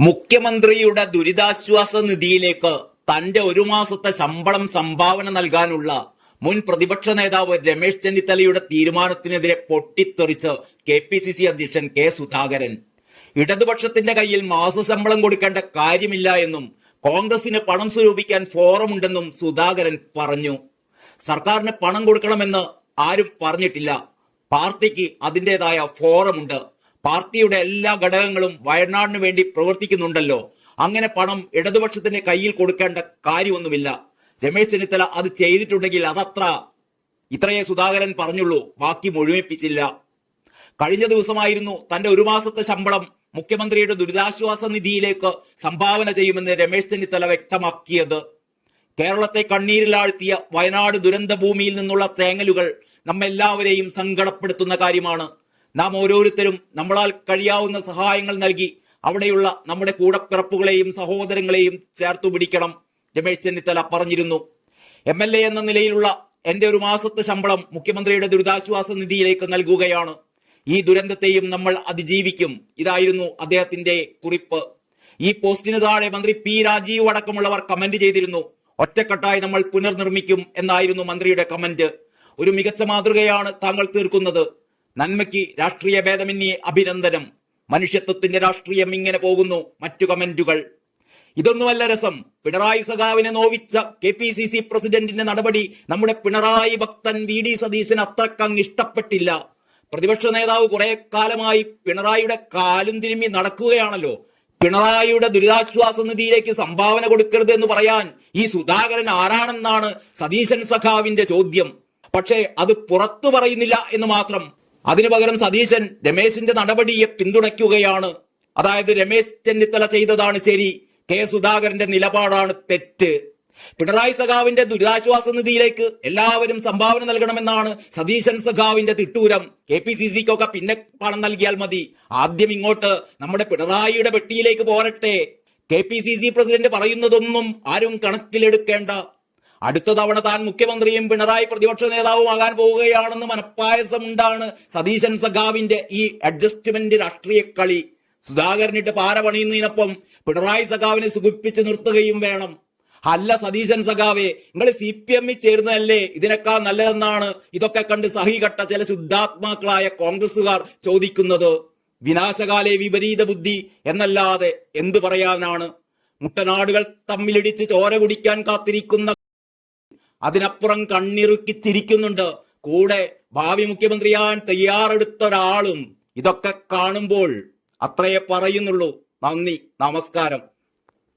മുഖ്യമന്ത്രിയുടെ ദുരിതാശ്വാസ നിധിയിലേക്ക് തന്റെ ഒരു മാസത്തെ ശമ്പളം സംഭാവന നൽകാനുള്ള മുൻ പ്രതിപക്ഷ നേതാവ് രമേശ് ചെന്നിത്തലയുടെ തീരുമാനത്തിനെതിരെ പൊട്ടിത്തെറിച്ച് കെ പി സി സി അധ്യക്ഷൻ കെ സുധാകരൻ. ഇടതുപക്ഷത്തിന്റെ കയ്യിൽ മാസശമ്പളം കൊടുക്കേണ്ട കാര്യമില്ല എന്നും കോൺഗ്രസിന് പണം സ്വരൂപിക്കാൻ ഫോറം ഉണ്ടെന്നും സുധാകരൻ പറഞ്ഞു. സർക്കാരിന് പണം കൊടുക്കണമെന്ന് ആരും പറഞ്ഞിട്ടില്ല. പാർട്ടിക്ക് അതിന്റെതായ ഫോറമുണ്ട്. പാർട്ടിയുടെ എല്ലാ ഘടകങ്ങളും വയനാടിന് വേണ്ടി പ്രവർത്തിക്കുന്നുണ്ടല്ലോ. അങ്ങനെ പണം ഇടതുപക്ഷത്തിന്റെ കയ്യിൽ കൊടുക്കേണ്ട കാര്യമൊന്നുമില്ല. രമേശ് ചെന്നിത്തല അത് ചെയ്തിട്ടുണ്ടെങ്കിൽ അതത്ര ഇത്രയേ സുധാകരൻ പറഞ്ഞുള്ളൂ. ബാക്കി മുഴുമിപ്പിച്ചില്ല. കഴിഞ്ഞ ദിവസമായിരുന്നു തന്റെ ഒരു മാസത്തെ ശമ്പളം മുഖ്യമന്ത്രിയുടെ ദുരിതാശ്വാസ നിധിയിലേക്ക് സംഭാവന ചെയ്യുമെന്ന് രമേശ് ചെന്നിത്തല വ്യക്തമാക്കിയത്. കേരളത്തെ കണ്ണീരിലാഴ്ത്തിയ വയനാട് ദുരന്ത ഭൂമിയിൽ നിന്നുള്ള തേങ്ങലുകൾ നമ്മെല്ലാവരെയും സങ്കടപ്പെടുത്തുന്ന കാര്യമാണ്. നാം ഓരോരുത്തരും നമ്മളാൽ കഴിയാവുന്ന സഹായങ്ങൾ നൽകി അവിടെയുള്ള നമ്മുടെ കൂടപ്പിറപ്പുകളെയും സഹോദരങ്ങളെയും ചേർത്തു പിടിക്കണം രമേശ് ചെന്നിത്തല പറഞ്ഞിരുന്നു. എം എൽ എ എന്ന നിലയിലുള്ള എന്റെ ഒരു മാസത്തെ ശമ്പളം മുഖ്യമന്ത്രിയുടെ ദുരിതാശ്വാസ നിധിയിലേക്ക് നൽകുകയാണ്. ഈ ദുരന്തത്തെയും നമ്മൾ അതിജീവിക്കും. ഇതായിരുന്നു അദ്ദേഹത്തിന്റെ കുറിപ്പ്. ഈ പോസ്റ്റിന് താഴെ മന്ത്രി പി രാജീവ് അടക്കമുള്ളവർ കമന്റ് ചെയ്തിരുന്നു. ഒറ്റക്കെട്ടായി നമ്മൾ പുനർനിർമ്മിക്കും എന്നായിരുന്നു മന്ത്രിയുടെ കമന്റ് ഒരു മികച്ച മാതൃകയാണ് താങ്കൾ തീർക്കുന്നത്. നന്മയ്ക്ക് രാഷ്ട്രീയ ഭേദമന്യേ അഭിനന്ദനം. മനുഷ്യത്വത്തിന്റെ രാഷ്ട്രീയം ഇങ്ങനെ പോകുന്നു മറ്റു കമന്റുകൾ. ഇതൊന്നുമല്ല രസം. പിണറായി സഖാവിനെ നോവിച്ച കെ പി സി സി പ്രസിഡന്റിന്റെ നടപടി നമ്മുടെ പിണറായി ഭക്തൻ വി ഡി സതീശന് അത്രക്കങ്ങ് ഇഷ്ടപ്പെട്ടില്ല. പ്രതിപക്ഷ നേതാവ് കുറെ കാലമായി പിണറായിയുടെ കാലും തിരുമ്മി നടക്കുകയാണല്ലോ. പിണറായിയുടെ ദുരിതാശ്വാസ നിധിയിലേക്ക് സംഭാവന കൊടുക്കരുത് എന്ന് പറയാൻ ഈ സുധാകരൻ ആരാണെന്നാണ് സതീശൻ സഖാവിന്റെ ചോദ്യം. പക്ഷേ അത് പുറത്തു പറയുന്നില്ല എന്ന് മാത്രം അതിനു പകരം സതീശൻ രമേശിന്റെ നടപടിയെ പിന്തുണയ്ക്കുകയാണ്. അതായത് രമേശ് ചെന്നിത്തല ചെയ്തതാണ് ശരി. കെ സുധാകരന്റെ നിലപാടാണ് തെറ്റ്. പിണറായി സഖാവിന്റെ ദുരിതാശ്വാസ നിധിയിലേക്ക് എല്ലാവരും സംഭാവന നൽകണമെന്നാണ് സതീശൻ സഖാവിന്റെ തിട്ടൂരം. കെ പി സി സിക്കൊക്കെ പിന്നെ പണം നൽകിയാൽ മതി. ആദ്യം ഇങ്ങോട്ട് നമ്മുടെ പിണറായിയുടെ പെട്ടിയിലേക്ക് പോരട്ടെ. K P C C president പറയുന്നതൊന്നും ആരും കണക്കിലെടുക്കേണ്ട. അടുത്ത തവണ താൻ മുഖ്യമന്ത്രിയും പിണറായി പ്രതിപക്ഷ നേതാവും നേതാവുമാകാൻ പോവുകയാണെന്ന് മനപ്പായസമുണ്ടാണ് സതീശൻ സഖാവിന്റെ ഈ അഡ്ജസ്റ്റ്മെന്റ് രാഷ്ട്രീയ കളി. സുധാകരനിട്ട് പാര പണിയുന്നതിനൊപ്പം പിണറായി സഖാവിനെ സുഖിപ്പിച്ച് നിർത്തുകയും വേണം. അല്ല സതീശൻ സഖാവേ നിങ്ങൾ സി പി എമ്മിൽ ചേരുന്നതല്ലേ? ഇതിനേക്കാൾ നല്ലതെന്നാണ് ഇതൊക്കെ കണ്ട് സഹികെട്ട ചില ശുദ്ധാത്മാക്കളായ കോൺഗ്രസുകാർ ചോദിക്കുന്നത്. വിനാശകാലെ വിപരീത ബുദ്ധി എന്നല്ലാതെ എന്തു പറയാനാണ്? മുട്ടനാടുകൾ തമ്മിലിടിച്ച് ചോര കുടിക്കാൻ കാത്തിരിക്കുന്ന അതിനപ്പുറം കണ്ണിറുക്കി ചിരിക്കുന്നുണ്ട്. കൂടെ ഭാവി മുഖ്യമന്ത്രിയാൻ തയ്യാറെടുത്ത ഒരാളും ഇതൊക്കെ കാണുമ്പോൾ അത്രയേ പറയുന്നുള്ളൂ. നന്ദി നമസ്കാരം.